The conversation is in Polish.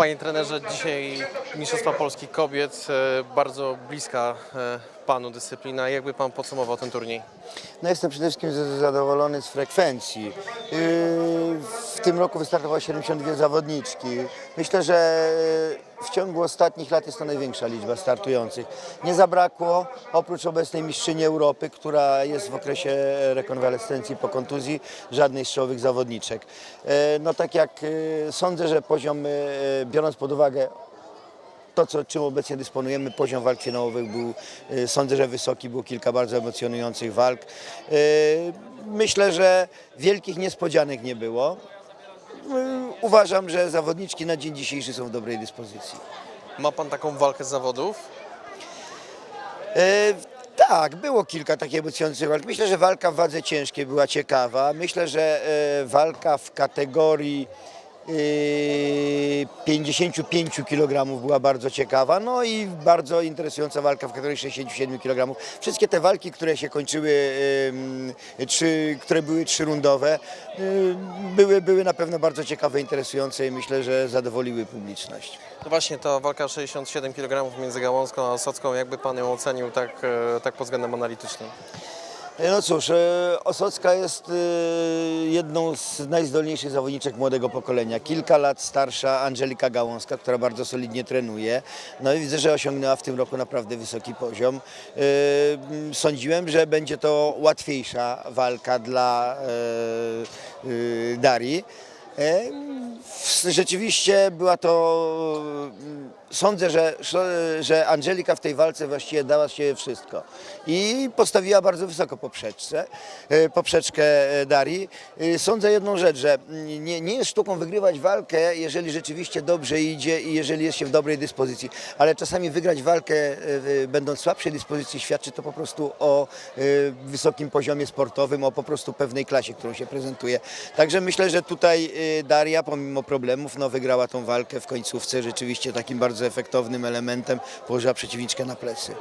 Panie trenerze, dzisiaj Mistrzostwa Polski Kobiet, e, bardzo bliska e, Panu dyscyplina. Jakby Pan podsumował ten turniej? No jestem przede wszystkim zadowolony z frekwencji. W tym roku wystartowało 72 zawodniczki. Myślę, że w ciągu ostatnich lat jest to największa liczba startujących. Nie zabrakło, oprócz obecnej mistrzyni Europy, która jest w okresie rekonwalescencji po kontuzji, żadnej z czołowych zawodniczek. Yy, No tak jak yy, sądzę, że poziom, biorąc pod uwagę to, co, czym obecnie dysponujemy, poziom walk finałowych był, sądzę, że wysoki, było kilka bardzo emocjonujących walk. Myślę, że wielkich niespodzianek nie było. Y, Uważam, że zawodniczki na dzień dzisiejszy są w dobrej dyspozycji. Ma Pan taką walkę z zawodów? E, Tak, było kilka takich emocjonujących walk. Myślę, że walka w wadze ciężkiej była ciekawa. Myślę, że e, walka w kategorii 55 kg była bardzo ciekawa. No i bardzo interesująca walka w kategorii 67 kg. Wszystkie te walki, które się kończyły, e, trzy, które były trzyrundowe, e, były, były na pewno bardzo ciekawe, interesujące i myślę, że zadowoliły publiczność. No właśnie, ta walka 67 kg między Gałązką a Osocką, jakby Pan ją ocenił tak, e, tak pod względem analitycznym? No cóż, e, Osocka jest e, jedną z najzdolniejszych zawodniczek młodego pokolenia. Kilka lat starsza Angelika Gałązka, która bardzo solidnie trenuje. No i widzę, że osiągnęła w tym roku naprawdę wysoki poziom. E, Sądziłem, że będzie to łatwiejsza walka dla e, e, Darii. Rzeczywiście była to. mm, Sądzę, że, że Angelika w tej walce właściwie dała się wszystko i postawiła bardzo wysoko e, poprzeczkę e, Darii. E, Sądzę jedną rzecz, że mm, nie, nie jest sztuką wygrywać walkę, jeżeli rzeczywiście dobrze idzie i jeżeli jest się w dobrej dyspozycji, ale czasami wygrać walkę e, będąc słabszej dyspozycji świadczy to po prostu o wysokim poziomie sportowym, o po prostu pewnej klasie, którą się prezentuje. Także myślę, że tutaj Daria pomimo problemów no, wygrała tą walkę w końcówce rzeczywiście takim bardzo efektownym elementem, położyła przeciwniczkę na plecy.